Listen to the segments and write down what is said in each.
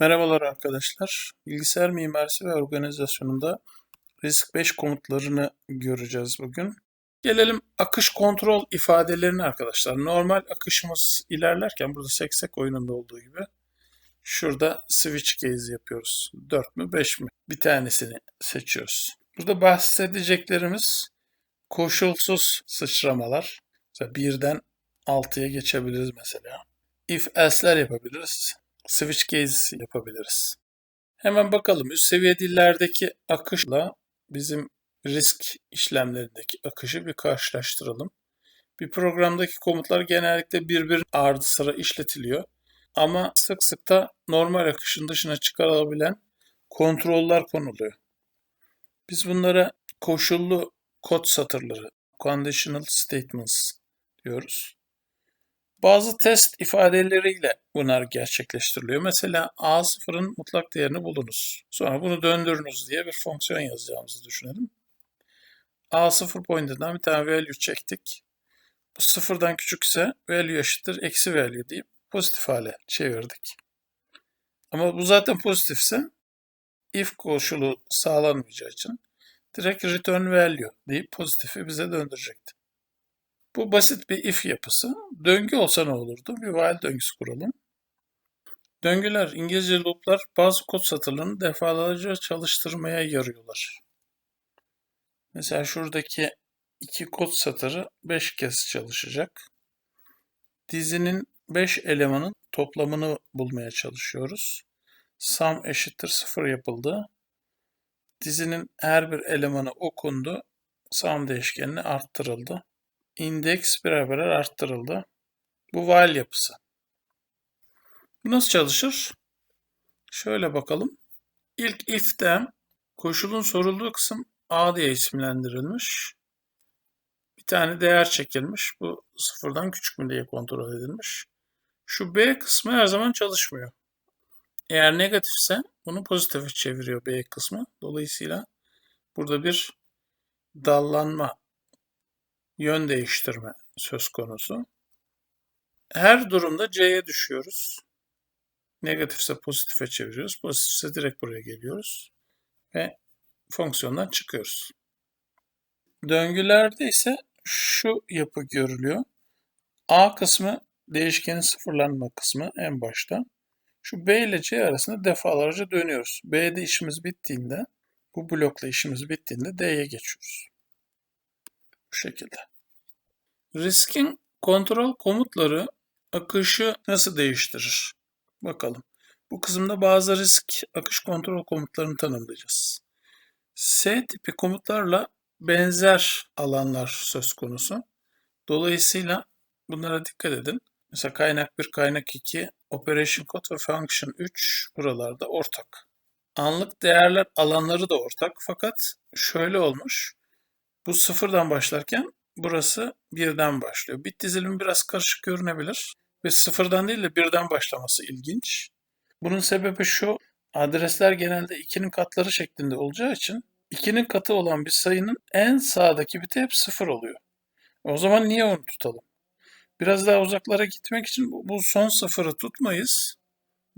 Merhabalar arkadaşlar. Bilgisayar mimarisi ve organizasyonunda risk 5 komutlarını göreceğiz bugün. Gelelim akış kontrol ifadelerine arkadaşlar. Normal akışımız ilerlerken burada seksek oyununda olduğu gibi şurada switch case yapıyoruz. 4 mü 5 mi? Bir tanesini seçiyoruz. Burada bahsedeceklerimiz koşulsuz sıçramalar. Mesela birden 6'ya geçebiliriz mesela. If else'ler yapabiliriz switch case yapabiliriz. Hemen bakalım üst seviye dillerdeki akışla bizim risk işlemlerindeki akışı bir karşılaştıralım. Bir programdaki komutlar genellikle birbir ardı sıra işletiliyor. Ama sık sık da normal akışın dışına çıkarılabilen kontroller konuluyor. Biz bunlara koşullu kod satırları, conditional statements diyoruz. Bazı test ifadeleriyle bunlar gerçekleştiriliyor. Mesela A0'ın mutlak değerini bulunuz. Sonra bunu döndürünüz diye bir fonksiyon yazacağımızı düşünelim. A0 pointer'dan bir tane value çektik. Bu sıfırdan küçükse value eşittir eksi value deyip pozitif hale çevirdik. Ama bu zaten pozitifse if koşulu sağlanmayacağı için direkt return value deyip pozitifi bize döndürecekti. Bu basit bir if yapısı. Döngü olsa ne olurdu? Bir while döngüsü kuralım. Döngüler, İngilizce loop'lar bazı kod satırlarını defalarca çalıştırmaya yarıyorlar. Mesela şuradaki iki kod satırı 5 kez çalışacak. Dizinin 5 elemanın toplamını bulmaya çalışıyoruz. Sum eşittir 0 yapıldı. Dizinin her bir elemanı okundu. Sum değişkenini arttırıldı indeks birer birer arttırıldı. Bu while yapısı. Bu nasıl çalışır? Şöyle bakalım. İlk if'te koşulun sorulduğu kısım A diye isimlendirilmiş. Bir tane değer çekilmiş. Bu sıfırdan küçük mü diye kontrol edilmiş. Şu B kısmı her zaman çalışmıyor. Eğer negatifse bunu pozitife çeviriyor B kısmı. Dolayısıyla burada bir dallanma yön değiştirme söz konusu. Her durumda C'ye düşüyoruz. Negatifse pozitife çeviriyoruz. Pozitifse direkt buraya geliyoruz. Ve fonksiyondan çıkıyoruz. Döngülerde ise şu yapı görülüyor. A kısmı değişkenin sıfırlanma kısmı en başta. Şu B ile C arasında defalarca dönüyoruz. B'de işimiz bittiğinde, bu blokla işimiz bittiğinde D'ye geçiyoruz. Bu şekilde. Riskin kontrol komutları akışı nasıl değiştirir? Bakalım. Bu kısımda bazı risk akış kontrol komutlarını tanımlayacağız. S tipi komutlarla benzer alanlar söz konusu. Dolayısıyla bunlara dikkat edin. Mesela kaynak 1, kaynak 2, operation code ve function 3 buralarda ortak. Anlık değerler alanları da ortak fakat şöyle olmuş. Bu sıfırdan başlarken burası birden başlıyor. Bit dizilimi biraz karışık görünebilir ve sıfırdan değil de birden başlaması ilginç. Bunun sebebi şu, adresler genelde ikinin katları şeklinde olacağı için ikinin katı olan bir sayının en sağdaki biti hep sıfır oluyor. O zaman niye onu tutalım? Biraz daha uzaklara gitmek için bu son sıfırı tutmayız.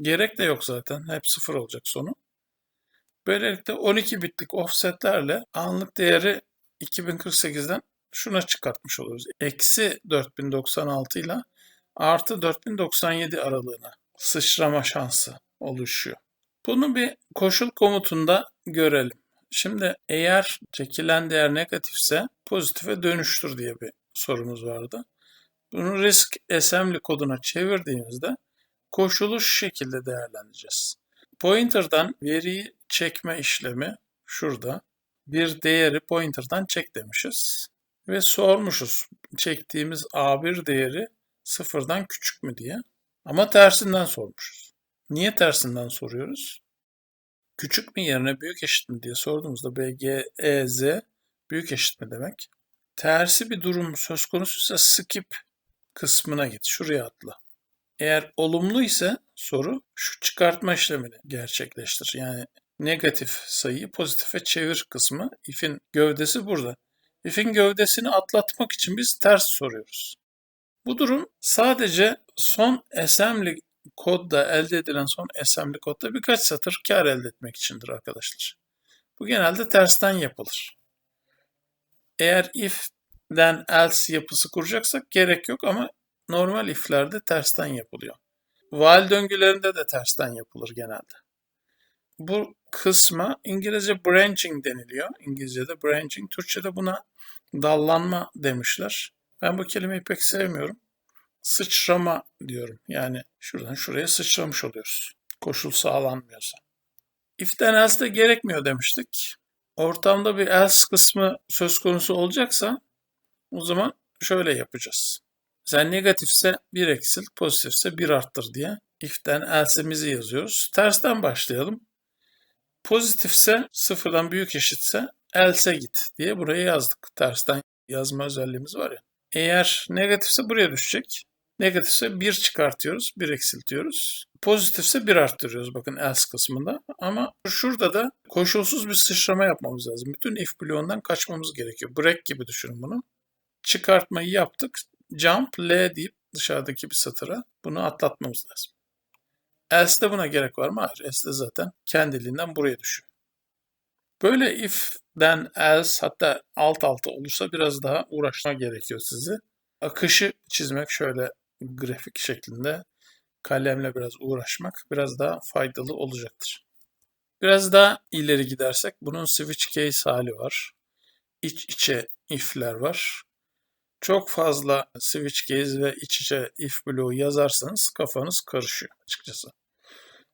Gerek de yok zaten. Hep sıfır olacak sonu. Böylelikle 12 bitlik offsetlerle anlık değeri 2048'den şuna çıkartmış oluruz. Eksi 4096 ile artı 4097 aralığına sıçrama şansı oluşuyor. Bunu bir koşul komutunda görelim. Şimdi eğer çekilen değer negatifse pozitife dönüştür diye bir sorumuz vardı. Bunu risk assembly koduna çevirdiğimizde koşulu şu şekilde değerlendireceğiz. Pointer'dan veriyi çekme işlemi şurada. Bir değeri pointer'dan çek demişiz ve sormuşuz çektiğimiz A1 değeri sıfırdan küçük mü diye. Ama tersinden sormuşuz. Niye tersinden soruyoruz? Küçük mü yerine büyük eşit mi diye sorduğumuzda B, G, E, Z büyük eşit mi demek? Tersi bir durum söz konusuysa skip kısmına git. Şuraya atla. Eğer olumlu ise soru şu çıkartma işlemini gerçekleştir. Yani negatif sayıyı pozitife çevir kısmı if'in gövdesi burada. If'in gövdesini atlatmak için biz ters soruyoruz. Bu durum sadece son assembly kodda elde edilen son assembly kodda birkaç satır kar elde etmek içindir arkadaşlar. Bu genelde tersten yapılır. Eğer if'den else yapısı kuracaksak gerek yok ama normal if'lerde tersten yapılıyor. While döngülerinde de tersten yapılır genelde. Bu kısma İngilizce branching deniliyor. İngilizce'de branching, Türkçe'de buna dallanma demişler. Ben bu kelimeyi pek sevmiyorum. Sıçrama diyorum. Yani şuradan şuraya sıçramış oluyoruz. Koşul sağlanmıyorsa. If'ten else de gerekmiyor demiştik. Ortamda bir else kısmı söz konusu olacaksa o zaman şöyle yapacağız. Mesela negatifse 1 eksil, pozitifse 1 arttır diye if'ten else'mizi yazıyoruz. Tersten başlayalım. Pozitifse sıfırdan büyük eşitse else git diye buraya yazdık. Tersten yazma özelliğimiz var ya. Eğer negatifse buraya düşecek. Negatifse 1 çıkartıyoruz, 1 eksiltiyoruz. Pozitifse 1 arttırıyoruz bakın else kısmında. Ama şurada da koşulsuz bir sıçrama yapmamız lazım. Bütün if bloğundan kaçmamız gerekiyor. Break gibi düşünün bunu. Çıkartmayı yaptık. Jump L deyip dışarıdaki bir satıra bunu atlatmamız lazım. Else'de buna gerek var mı? Hayır. Else'de zaten kendiliğinden buraya düşüyor. Böyle if'den else hatta alt alta olursa biraz daha uğraşma gerekiyor sizi. Akışı çizmek şöyle grafik şeklinde kalemle biraz uğraşmak biraz daha faydalı olacaktır. Biraz daha ileri gidersek bunun switch case hali var. İç içe if'ler var. Çok fazla switch case ve iç içe if bloğu yazarsanız kafanız karışıyor açıkçası.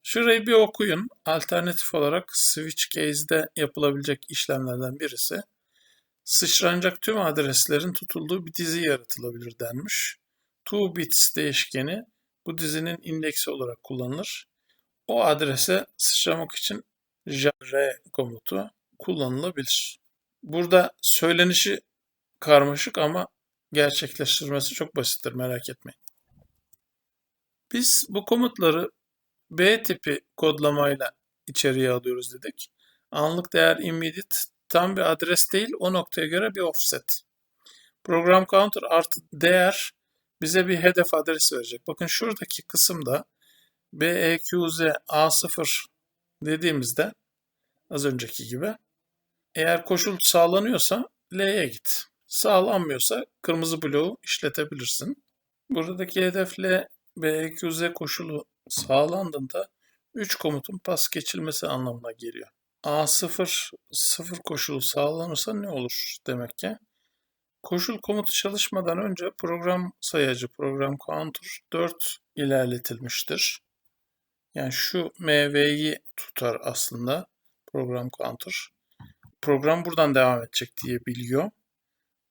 Şurayı bir okuyun. Alternatif olarak switch case'de yapılabilecek işlemlerden birisi sıçranacak tüm adreslerin tutulduğu bir dizi yaratılabilir denmiş. 2 bits değişkeni bu dizinin indeksi olarak kullanılır. O adrese sıçramak için jar komutu kullanılabilir. Burada söylenişi karmaşık ama gerçekleştirmesi çok basittir merak etmeyin. Biz bu komutları B tipi kodlamayla içeriye alıyoruz dedik. Anlık değer immediate tam bir adres değil o noktaya göre bir offset. Program counter artı değer bize bir hedef adresi verecek. Bakın şuradaki kısımda BEQZ A0 dediğimizde az önceki gibi eğer koşul sağlanıyorsa L'ye git. Sağlanmıyorsa kırmızı bloğu işletebilirsin. Buradaki hedef L BEQZ koşulu sağlandığında 3 komutun pas geçilmesi anlamına geliyor. A0 sıfır koşulu sağlanırsa ne olur demek ki? Koşul komutu çalışmadan önce program sayacı, program counter 4 ilerletilmiştir. Yani şu MV'yi tutar aslında program counter. Program buradan devam edecek diye biliyor.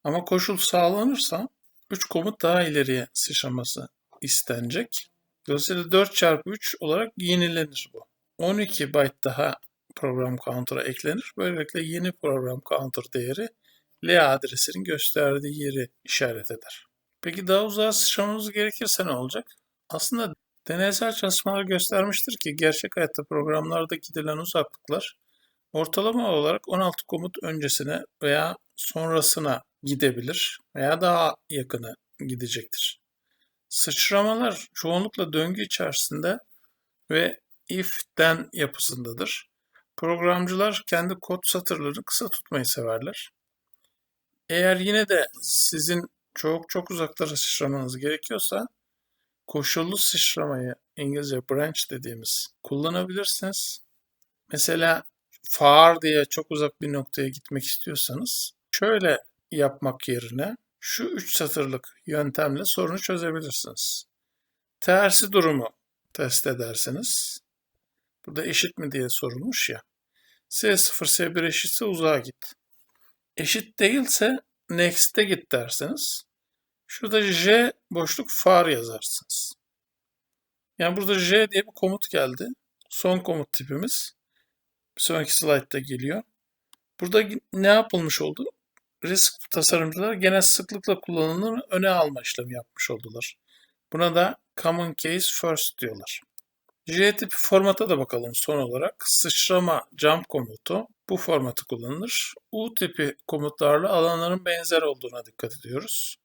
Ama koşul sağlanırsa 3 komut daha ileriye sıçraması istenecek. Dolayısıyla 4 çarpı 3 olarak yenilenir bu. 12 byte daha program counter'a eklenir. Böylelikle yeni program counter değeri L adresinin gösterdiği yeri işaret eder. Peki daha uzağa sıçramamız gerekirse ne olacak? Aslında deneysel çalışmalar göstermiştir ki gerçek hayatta programlarda gidilen uzaklıklar ortalama olarak 16 komut öncesine veya sonrasına gidebilir veya daha yakını gidecektir. Sıçramalar çoğunlukla döngü içerisinde ve if-then yapısındadır. Programcılar kendi kod satırlarını kısa tutmayı severler. Eğer yine de sizin çok çok uzaklara sıçramanız gerekiyorsa koşullu sıçramayı İngilizce branch dediğimiz kullanabilirsiniz. Mesela far diye çok uzak bir noktaya gitmek istiyorsanız şöyle yapmak yerine şu üç satırlık yöntemle sorunu çözebilirsiniz. Tersi durumu test ederseniz burada eşit mi diye sorulmuş ya. S0 S1 eşitse uzağa git. Eşit değilse next'e git derseniz şurada J boşluk far yazarsınız. Yani burada J diye bir komut geldi. Son komut tipimiz. Bir sonraki slaytta geliyor. Burada ne yapılmış oldu? Risk tasarımcılar genel sıklıkla kullanılanı öne alma işlemi yapmış oldular. Buna da common case first diyorlar. J tipi formata da bakalım son olarak. Sıçrama jump komutu bu formatı kullanılır. U tipi komutlarla alanların benzer olduğuna dikkat ediyoruz.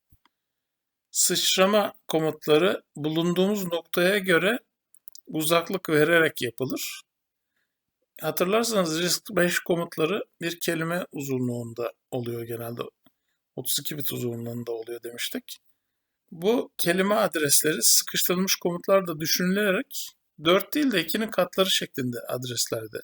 Sıçrama komutları bulunduğumuz noktaya göre uzaklık vererek yapılır. Hatırlarsanız RISC-V komutları bir kelime uzunluğunda oluyor genelde. 32 bit uzunluğunda oluyor demiştik. Bu kelime adresleri sıkıştırılmış komutlarda düşünülerek 4 değil de 2'nin katları şeklinde adreslerde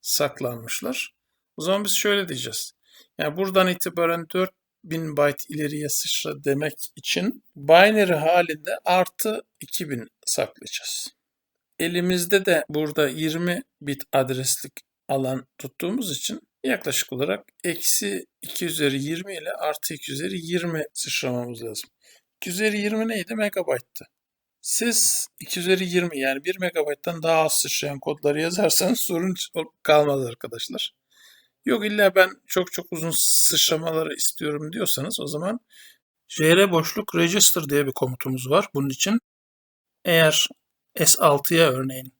saklanmışlar. O zaman biz şöyle diyeceğiz. Yani buradan itibaren 4000 byte ileriye sıçra demek için binary halinde artı 2000 saklayacağız. Elimizde de burada 20 bit adreslik alan tuttuğumuz için yaklaşık olarak eksi 2 üzeri 20 ile artı 2 üzeri 20 sıçramamız lazım. 2 üzeri 20 neydi? Megabayttı. Siz 2 üzeri 20 yani 1 megabayttan daha az sıçrayan kodları yazarsanız sorun kalmaz arkadaşlar. Yok illa ben çok çok uzun sıçramaları istiyorum diyorsanız o zaman jr boşluk register diye bir komutumuz var. Bunun için eğer S6'ya örneğin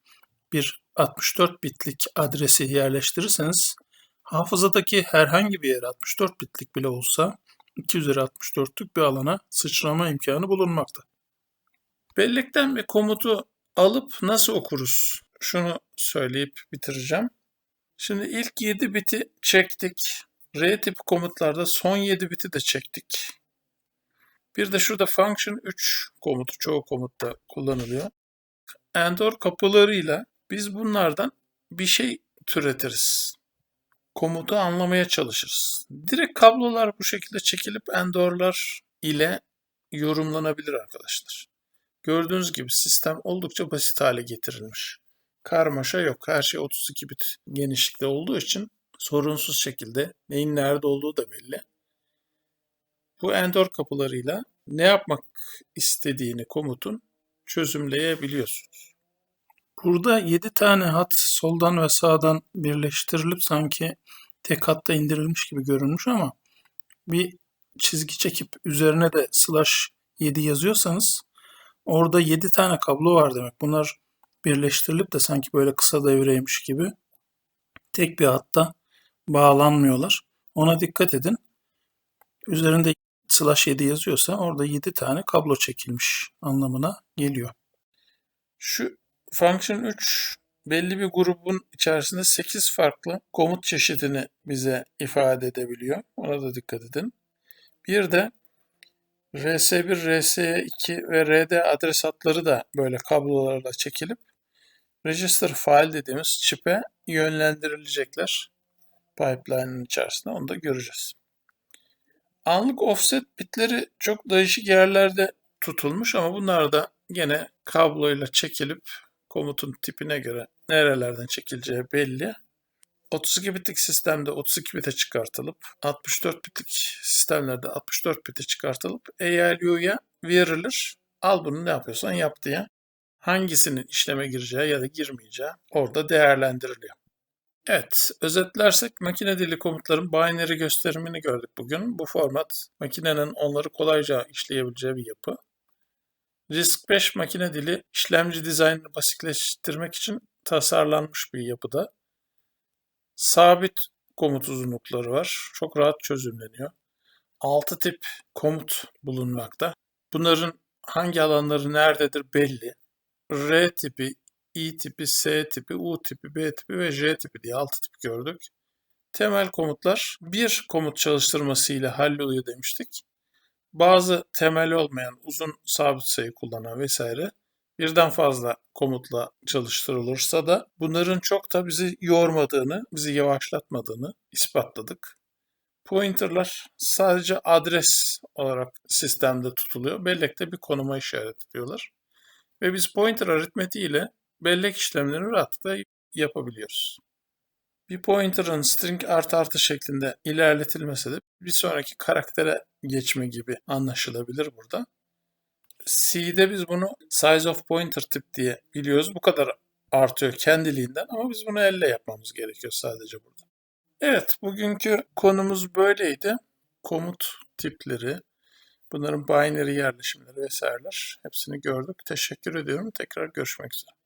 bir 64 bitlik adresi yerleştirirseniz hafızadaki herhangi bir yere 64 bitlik bile olsa 2 üzeri 64'lük bir alana sıçrama imkanı bulunmakta. Bellekten bir komutu alıp nasıl okuruz? Şunu söyleyip bitireceğim. Şimdi ilk 7 biti çektik. R tipi komutlarda son 7 biti de çektik. Bir de şurada function 3 komutu çoğu komutta kullanılıyor. Endor kapılarıyla biz bunlardan bir şey türetiriz. Komutu anlamaya çalışırız. Direkt kablolar bu şekilde çekilip endorlar ile yorumlanabilir arkadaşlar. Gördüğünüz gibi sistem oldukça basit hale getirilmiş. Karmaşa yok. Her şey 32 bit genişlikte olduğu için sorunsuz şekilde neyin nerede olduğu da belli. Bu endor kapılarıyla ne yapmak istediğini komutun çözümleyebiliyorsunuz. Burada 7 tane hat soldan ve sağdan birleştirilip sanki tek hatta indirilmiş gibi görünmüş ama bir çizgi çekip üzerine de slash 7 yazıyorsanız orada 7 tane kablo var demek. Bunlar birleştirilip de sanki böyle kısa devreymiş gibi tek bir hatta bağlanmıyorlar. Ona dikkat edin. Üzerinde slash 7 yazıyorsa orada 7 tane kablo çekilmiş anlamına geliyor. Şu function 3 belli bir grubun içerisinde 8 farklı komut çeşidini bize ifade edebiliyor. Ona da dikkat edin. Bir de RS1, RS2 ve RD adres hatları da böyle kablolarla çekilip register file dediğimiz çipe yönlendirilecekler. Pipeline'ın içerisinde onu da göreceğiz. Anlık offset bitleri çok değişik yerlerde tutulmuş ama bunlar da gene kabloyla çekilip komutun tipine göre nerelerden çekileceği belli. 32 bitlik sistemde 32 bite çıkartılıp 64 bitlik sistemlerde 64 bite çıkartılıp ALU'ya verilir. Al bunu ne yapıyorsan yap diye hangisinin işleme gireceği ya da girmeyeceği orada değerlendiriliyor. Evet, özetlersek makine dili komutların binary gösterimini gördük bugün. Bu format makinenin onları kolayca işleyebileceği bir yapı. RISC-V makine dili işlemci dizaynını basitleştirmek için tasarlanmış bir yapıda. Sabit komut uzunlukları var. Çok rahat çözümleniyor. 6 tip komut bulunmakta. Bunların hangi alanları nerededir belli. R tipi, I tipi, S tipi, U tipi, B tipi ve J tipi diye 6 tip gördük. Temel komutlar bir komut çalıştırmasıyla halloluyor demiştik. Bazı temel olmayan uzun sabit sayı kullanan vesaire birden fazla komutla çalıştırılırsa da bunların çok da bizi yormadığını, bizi yavaşlatmadığını ispatladık. Pointer'lar sadece adres olarak sistemde tutuluyor. Bellekte bir konuma işaret ediyorlar. Ve biz pointer aritmetiği ile bellek işlemlerini rahatlıkla yapabiliyoruz. Bir pointer'ın string artı artı şeklinde ilerletilmesi de bir sonraki karaktere geçme gibi anlaşılabilir burada. C'de biz bunu size of pointer tip diye biliyoruz. Bu kadar artıyor kendiliğinden ama biz bunu elle yapmamız gerekiyor sadece burada. Evet, bugünkü konumuz böyleydi. Komut tipleri, bunların binary yerleşimleri vesaireler hepsini gördük. Teşekkür ediyorum. Tekrar görüşmek üzere.